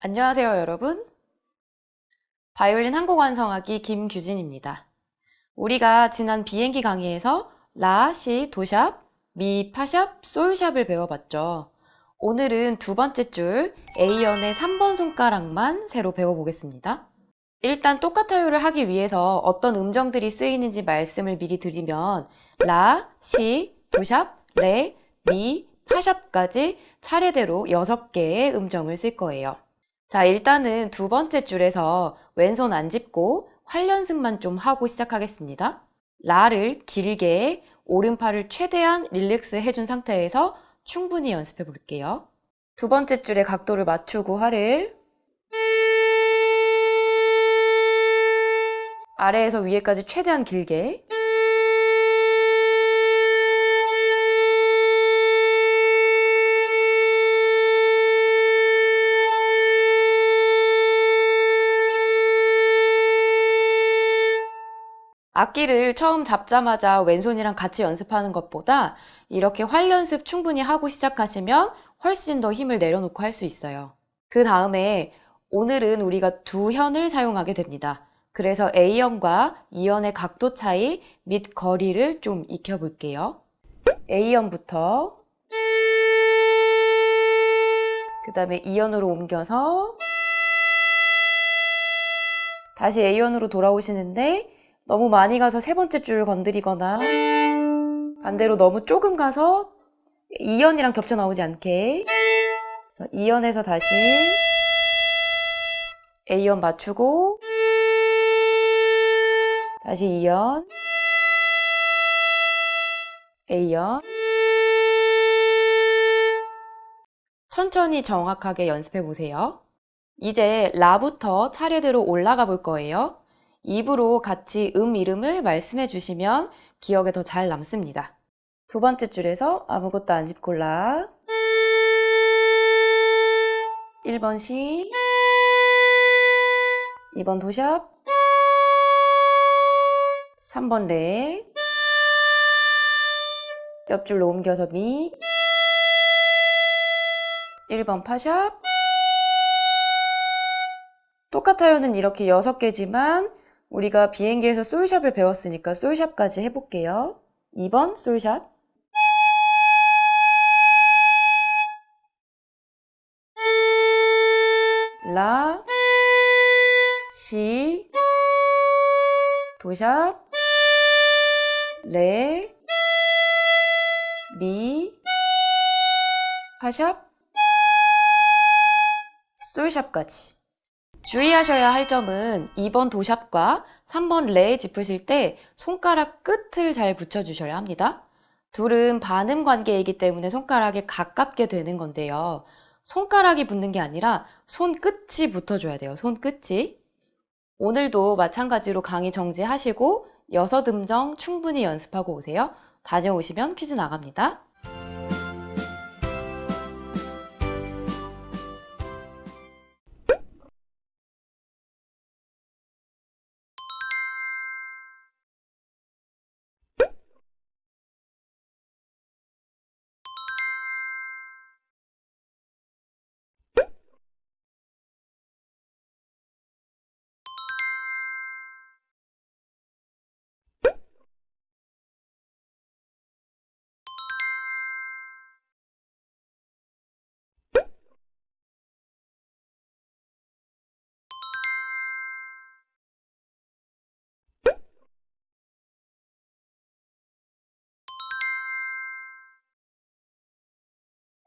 안녕하세요, 여러분. 바이올린 한곡 완성하기 김규진입니다. 우리가 지난 비행기 강의에서 라, 시, 도샵, 미, 파샵, 솔샵을 배워봤죠. 오늘은 두 번째 줄 A연의 3번 손가락만 새로 배워보겠습니다. 일단 똑같아요를 하기 위해서 어떤 음정들이 쓰이는지 말씀을 미리 드리면 라, 시, 도샵, 레, 미, 파샵까지 차례대로 6개의 음정을 쓸 거예요. 자, 일단은 두 번째 줄에서 왼손 안 짚고 활 연습만 좀 하고 시작하겠습니다. 라를 길게 오른팔을 최대한 릴렉스 해준 상태에서 충분히 연습해 볼게요. 두 번째 줄에 각도를 맞추고 활을 아래에서 위에까지 최대한 길게 악기를 처음 잡자마자 왼손이랑 같이 연습하는 것보다 이렇게 활 연습 충분히 하고 시작하시면 훨씬 더 힘을 내려놓고 할 수 있어요. 그 다음에 오늘은 우리가 두 현을 사용하게 됩니다. 그래서 A현과 E현의 각도 차이 및 거리를 좀 익혀볼게요. A현부터 그 다음에 E현으로 옮겨서 다시 A현으로 돌아오시는데 너무 많이 가서 세 번째 줄 건드리거나 반대로 너무 조금 가서 2연이랑 겹쳐 나오지 않게 2연에서 다시 A연 맞추고 다시 2연 A연 천천히 정확하게 연습해 보세요. 이제 라부터 차례대로 올라가 볼 거예요. 입으로 같이 음 이름을 말씀해 주시면 기억에 더 잘 남습니다. 두 번째 줄에서 아무것도 안 짚고 라. 1번 시. 2번 도샵. 3번 레. 옆줄로 옮겨서 미. 1번 파샵. 똑같아요는 이렇게 6개지만 우리가 비행기에서 솔샵을 배웠으니까 솔샵까지 해볼게요. 2번 솔샵 라, 시, 도샵, 레, 미, 파샵, 솔샵까지. 주의하셔야 할 점은 2번 도샵과 3번 레 짚으실 때 손가락 끝을 잘 붙여주셔야 합니다. 둘은 반음 관계이기 때문에 손가락에 가깝게 되는 건데요. 손가락이 붙는 게 아니라 손끝이 붙어줘야 돼요. 손끝이. 오늘도 마찬가지로 강의 정지하시고 여섯 음정 충분히 연습하고 오세요. 다녀오시면 퀴즈 나갑니다.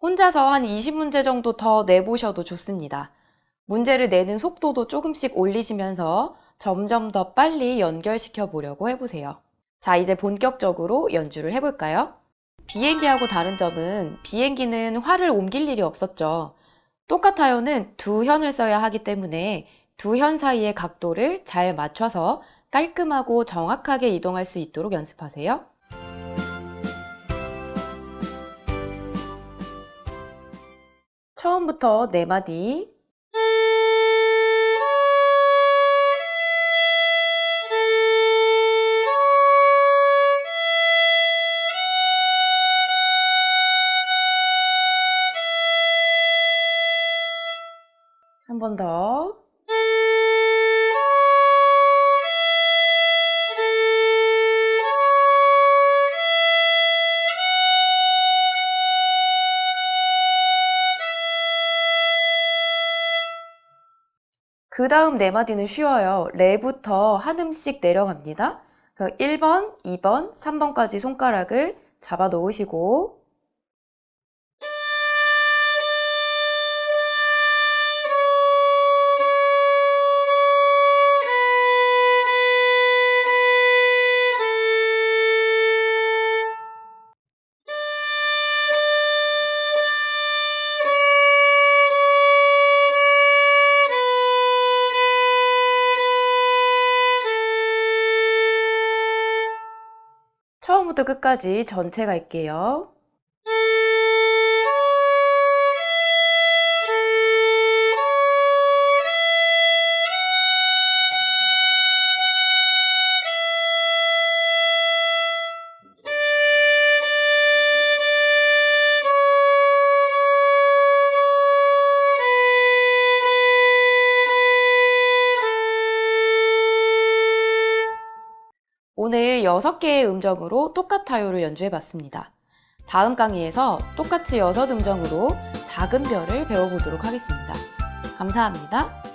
혼자서 한 20문제 정도 더 내보셔도 좋습니다. 문제를 내는 속도도 조금씩 올리시면서 점점 더 빨리 연결시켜 보려고 해보세요. 자, 이제 본격적으로 연주를 해볼까요? 비행기하고 다른 점은 비행기는 활을 옮길 일이 없었죠. 똑같아요는 두 현을 써야 하기 때문에 두 현 사이의 각도를 잘 맞춰서 깔끔하고 정확하게 이동할 수 있도록 연습하세요. 처음부터 네 마디. 한 번 더. 그 다음 네 마디는 쉬워요. 레부터 한 음씩 내려갑니다. 그래서 1번, 2번, 3번까지 손가락을 잡아 놓으시고 처음부터 끝까지 전체 갈게요. 오늘 6개의 음정으로 똑같아요를 연주해 봤습니다. 다음 강의에서 똑같이 6 음정으로 작은 별을 배워보도록 하겠습니다. 감사합니다.